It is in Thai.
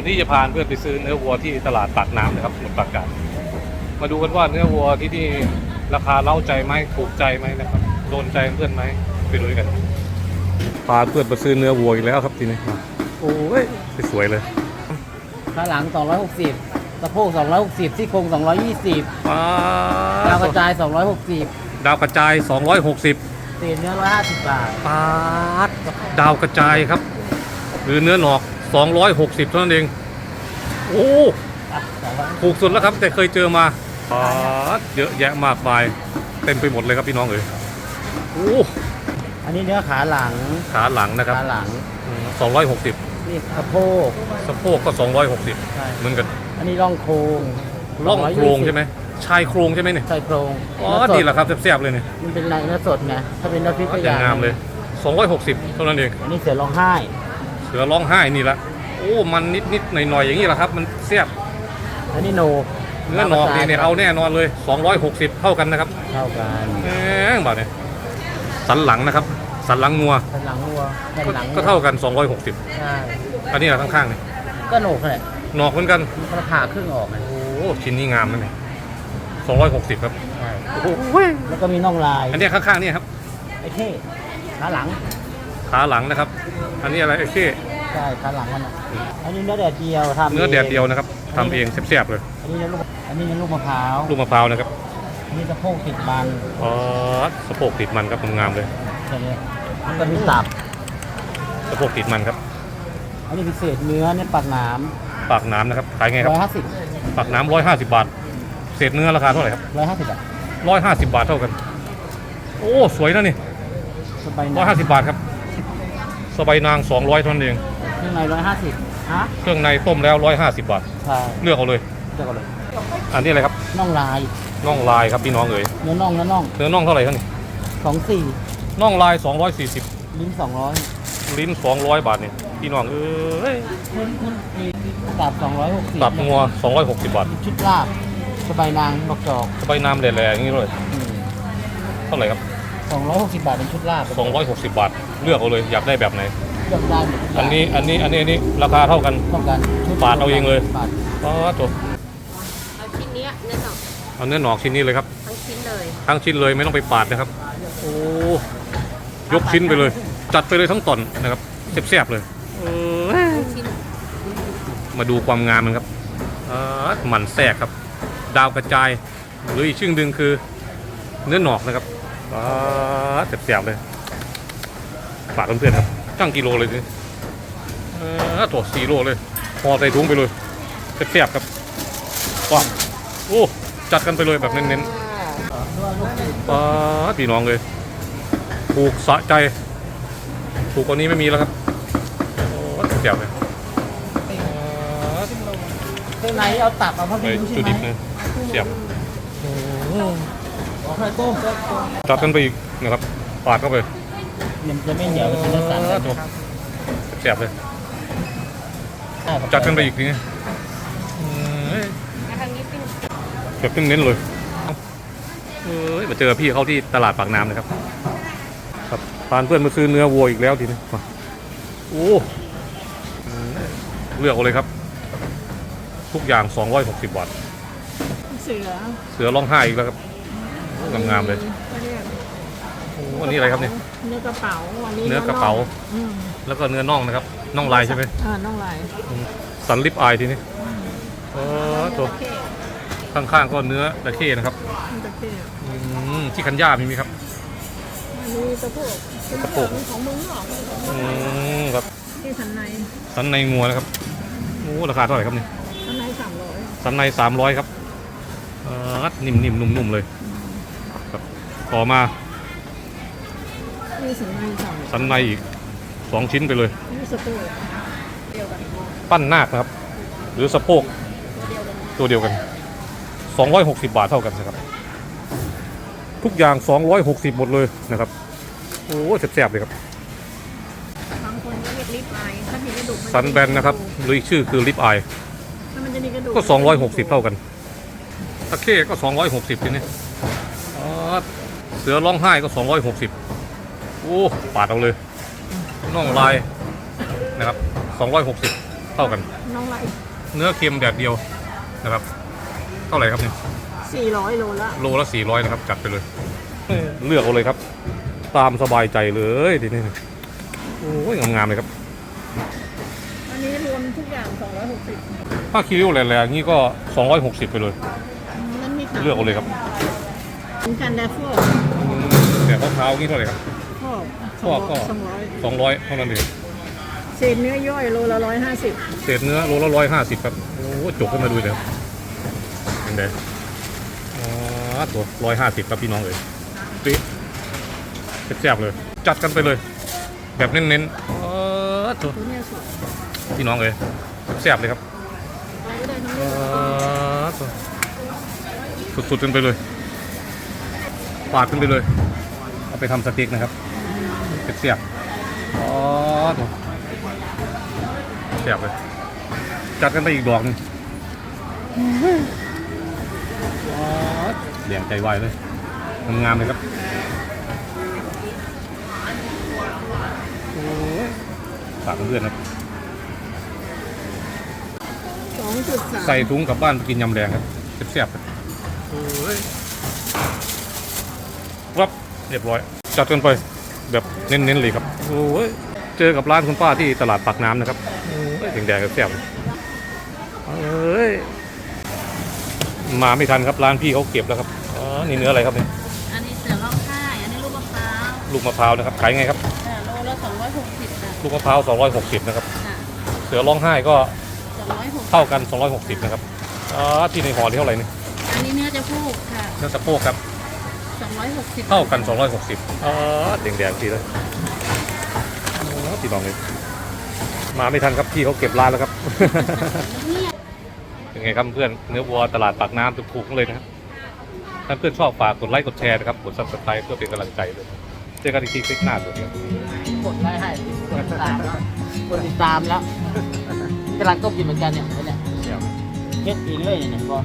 วันนี้จะพาเพื่อนไปซื้อเนื้อวัวที่ตลาดปากน้ำนะครับสมุทรปราการมาดูกันว่าเนื้อวัวที่นี่ราคาเล่าใจไหมถูกใจไหมนะครับโดนใจเพื่อนไหมไปดูด้วยกันพาเพื่อนไปซื้อเนื้อวัวอีกแล้วครับทีนี้มาโอ้ยสวยๆเลยขาหลัง 260สะโพก260ซี่โครง220ปาดาวกระดจาย 260 ดาวกระจาย 260เศษเนื้อ150 บาทปาดดาวกระจายครับ หรือเนื้อหนอก 260เท่านั้นเอง โอ้อะ200ถูกสุดแล้วครับ แต่เคยเจอมาปาดเยอะแยะมากมาย เต็มไปหมดเลยครับพี่น้องเอ๋ยโอ้อันนี้เนื้อขาหลังขาหลังนะครับขาหลังอืม260นี่สะโพกสะโพกก็ 260ใช่เหมือนกันอันนี้ร่องโครงล่องโครง220ใช่ไหมชายโครงใช่ไหมเนี่ยใช่โครงอ๋อเนื้สดีแหละครับแซ่บๆเลยเนี่ยมันเป็นเนื้อสดไงถ้าเป็นเนื้อพริกก็อย่างงามเลย 260เท่านั้นเองอันนี้เสือร้องไห้ เสือร้องไห้นี่ละโอ้มันนิดนิดๆหน่อยหน่อยๆอย่างนี้แหละครับ มันแซ่บอันนี้โนเนื้อหนอกนี่เนี่ยเอาแน่นอนเลย 260 เท่ากันนะครับเท่ากันแหงบาทเนี่ยสันหลังนะครับ สันหลังงัวแผ่นหลังวัวแผ่นก็หลังก็เท่ากัน 260ใช่อันนี้แหละข้างๆนี่ก็โหนกแหละหนอกเหมือนกันมันก็ผ่าครึ่งออกนะโอ้ชิ้นนี้งามนะเนี่ย260 ครับใช่โอ้โหแล้วก็มีน่องลาย อันเนี้ยข้างๆนี่ครับไอ้เท่ขาหลัง ขาหลังนะครับ อันนี้อะไรไอ้เค้ใช่ขาหลังมันอะอันนี้เนื้อแดดเดียวทำเนื้อแดดเดียวนะครับทำเองแซ่บๆเลย อันนี้เนื้อลูกอันนี้เนื้อลูกมะพร้าวลูกมะพร้าวนะครับอันนี้สะโพกติดมันอ๋อสะโพกติดมันครับงามๆเลยแค่นี้แล้วก็มีตับสะโพกติดมันครับ อันนี้พิเศษเนื้อเนี่ยปากหน้ปากน้ำนะครับขายไงำครับร้อยห้าสิบปากน้ำร้อยห้าสิบบาท เศษเนื้อราคาเท่าไหร่ครับร้อยห้าสิบอะร้อยห้าสิบบาทเท่ากัน โอ้สวยนะนี่สบายร้อยห้าสิบบาทครับ สบายนางสองร้อยเท่านั้นเอง เครื่องในร้อยห้าสิบฮะเครื่องในต้มแล้วร้อยห้าสิบบาท ใช่เลือกเอาเลย เดี๋ยวก่อนเลยอันนี้อะไรครับน่องลายน่องลายครับพี่น้องเอ๋ยเนื้อน่องเนื้อน่องเนื้อน่องเท่าไหร่ครับนี่สองสี่น่องลายสองร้อยสี่สิบลิ้นสองร้อยลิ้นสองร้อยบาทนี่พี่น้องเอ้ยตับสองร้อยหกสิบตับงัวสองร้อยหกสิบบาทชุดลาบสบายนางบอกจอกสบายน้ำแหล่ๆอย่างนี้เลยเท่าไหร่ครับ สองร้อยหกสิบบาทเป็นชุดลาบสองร้อยหกสิบบาท เลือกเอาเลยอยากได้แบบไหน เลือกได้หมดทุกย่างอันนี้อันนี้อันนี้อันนี้ราคาเท่ากัน ต้องการชุดปาดเอาเองเลย ปาดอ๋อตัวเอาชิ้นเนี้ยเนื้อหนอกเอาเนื้อหนอกชิ้นนี้เลยครับ ทั้งชิ้นเลยทั้งชิ้นเลยไม่ต้องไปปาดนะครับ โอ้ยกชิ้นไปเลย จัดไปเลยทั้งตอนนะครับแซ่บๆเลยเออทั้งชิ้นมาดูความงามมันครับเออหมันแทรกครับ ดาวกระจาย หรืออีกชื่อหนึ่งคือ เนื้อหนอกนะครับ เออแซ่บๆเลย ฝากเพื่อนๆครับตั้งกิโลเลยสิเออตัวสี่โลเลย พอใส่ถุงไปเลยแซ่บๆครับว้าวโอ้จัดกันไปเลยแบบเน้นๆป้าดพี่น้องเลย ถูกสะใจ ถูกกว่านี้ไม่มีแล้วครับโอ้เจ๋วเลยเครื่องในเอาตับเอาพระไอ้บิวใช่จุไหมดิบเลยเสียบเอาไข่ต้ม จัดกันไปอีกนะครับปาดเข้าไปมันจะไม่เหนียวเป็นเนื้อสันตัวเสียบเลยจัดกันไปอีกทีนี้เอ้ยทางนี้เป็นแบบเน้นๆเลยเอ้ยมาเจอพี่เขาที่ตลาดปากน้ำนะครับ ครับพานเพื่อนมาซื้อเนื้อวัวอีกแล้วทีนี้มาโอ้เลือกเอาเลยครับ ทุกอย่าง 260 บาท เสือ เสือร้องไห้อีกแล้วครับ งามๆเลยก็เรียกโอ้อันนี้อะไรครับเนี่ย เนื้อกระเป๋าวันนี้เนื้อกระเป๋า อืมแล้วก็เนื้อน่องนะครับ น่องลายใช่ไหมอ่าน้องลายสันลิปอายทีนี้เออตัวเนื้อข้างๆก็เนื้อตะเข้นะครับตะเคียนอืมที่คันย่ามีไหมครับ อันนี้ตะโพกตะโพก ของมึงหรอกอืมครับ ที่สันในสันในงัวนะครับโอ้ราคาเท่าไหร่ครับเนี่ย สันในสามร้อยสันในสามร้อยครับเออนิ่มๆนุ่มๆเลยครับ ต่อมานี่สันในสามสันในอีกสองชิ้นไปเลยนี่สะโพกเดียวกันปั้นนาคนะครับ หรือสะโพกตัวเดียวกัน 260 บาทเท่ากันนะครับ ทุกอย่าง 260 หมดเลยนะครับโอ้แซ่บๆเลยครับบางคนก็เรียกลิปไอถ้ามีกระดูกมัสันแบนนะครับหรืออีกชื่อคือลิปอายถ้ามันจะมีกระดูกก็ 260 เท่ากันตะเข้ก็ 260ทีนี้อ๋อเสือร้องไห้ก็ 260 โอ้ปาดเอาเลย น่องลายนะครับ 260 เท่ากัน น้องไรเนื้อเค็มแดดเดียวนะครับ เท่าไหร่ครับเนี่ยสี่ร้อยโลละโลละสี่ร้อยนะครับ จัดไปเลย เลือกเอาเลยครับ ตามสบายใจเลยทีนี้โอ้ยงามๆเลยครับอันนี้รวมทุกอย่างสองร้อยหกสิบถ้าคิริ้วแรงๆนี่ก็ 260 ไปเลยนั่นมีเลือกเอาเลยครับเป็นกันแดฟเฟอร์ อืมแต่มะพร้าวนี่เท่าไหร่ครับพอกพอกก็สองร้อย200เท่านั้นเองเศษเนื้อย่อยโลละร้อยห้าสิบเศษเนื้อโลละร้อยห้าสิบครับโอ้จกขึ้นมาดูเลยครับเป็นไงอ๋อตัวร้อยห้าสิบครับพี่น้องเอ๋ยปิ๊บแซ่บๆเลย จัดกันไปเลย แบบเน้นๆเออตัวตัวเนี้ยสวยพี่น้องเอ๋ยแซ่บเลยครับอะไรก็ได้ทั้งเอนี้อตัวสุดๆกันไปเลยปาดขึ้นไปเลย เอาไปทำสเต็กนะครับเสียบๆอ๋อตัวแซ่บเลยจัดกันไปอีกดอกหนึงว้าวเหลี่ยงใจไวเลยงามๆเลยครับโอ้ยฝากเพื่อนๆนะสองจุดสามใส่ถุงกลับบ้านไปกินยำแดงครับแซ่บๆครับโอ้ยรับ เรียบร้อย จัดกันไปแบบเน้นๆเลยครับโอ้ยเจอกับร้านคุณป้าที่ตลาดปากน้ำนะครับโอ้ยแดงๆแซ่บๆเอ้ยมาไม่ทันครับร้านพี่เขาเก็บแล้วครับอ๋อนี่เนื้ออะไรครับเนี่ยอันนี้เสือร้องไห้อันนี้ลูกมะพร้าวลูกมะพร้าวนะครับขายไงครับอ่าโลละสองร้อยหกสิบค่ะลูกมะพร้าว260นะครับอ่าเสือร้องไห้ก็สองร้อยหกเท่ากัน 260นะครับอ๋อที่ในห่อที่เท่าไหร่นี่อันนี้เนื้อจะพูกค่ะเนื้อสะโพกครับ สองร้อยหกสิบเท่ากัน 260อ๋อแดงๆทีเลยอ๋อพี่น้องเลยมาไม่ทันครับพี่เขาเก็บร้านแล้วครับ เป็นไงครับเพื่อนเนื้อวัวตลาดปากน้ำถูกๆเลยนะครับถ้าเพื่อนชอบฝากกดไลค์กดแชร์นะครับกด subscribe เพื่อเป็นกำลังใจเลยเจอกันอีกทีคลิปหน้าตัวเดียวกดไลค์ให้กดติดตามแล้วกดติดตามแล้วกำลังต้มกินเหมือนกันเนี่ยเนี่ยเฮ็ดเองเลยเนี่ยพอ